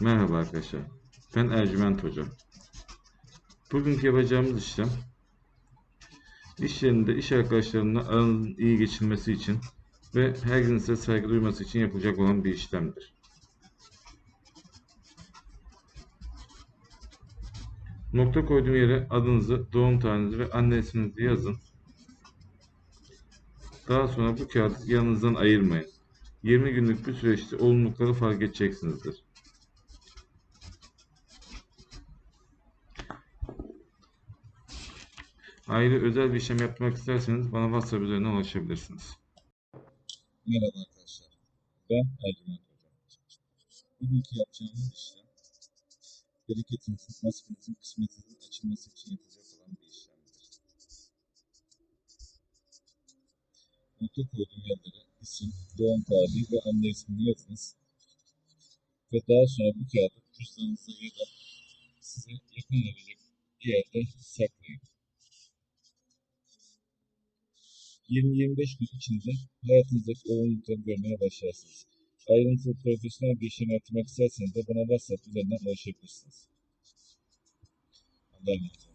Merhaba arkadaşlar. Ben Ercüment Hoca. Bugünkü yapacağımız işlem iş yerinde iş arkadaşlarımla aranın iyi geçilmesi için ve herkesin size saygı duyması için yapılacak olan bir işlemdir. Nokta koyduğum yere adınızı, doğum tarihinizi ve anne isminizi yazın. Daha sonra bu kağıdı yanınızdan ayırmayın. 20 günlük bir süreçte olumlulukları fark edeceksinizdir. Ayrı özel bir işlem yapmak isterseniz bana WhatsApp üzerinden ulaşabilirsiniz. Merhaba arkadaşlar. Ben Ercüment Hocam. Bugünkü yapacağımız işlem bereketinizin, nasibinizin, kısmetinizin açılması için yapılacak olan bir işlemdir. Nokta koyduğum yerlere isim, doğum tarihi ve anne ismini yazınız. Ve daha sonra bu kağıdı cüzdanınıza ya da size yakın olacak bir yerde saklayın. 20-25 gün içinde hayatınızdaki olumlulukları görmeye başlarsınız. Ayrıntılı profesyonel bir işlem yaptırmak isterseniz de bana WhatsApp üzerinden ulaşabilirsiniz. Allah'a emanet olun.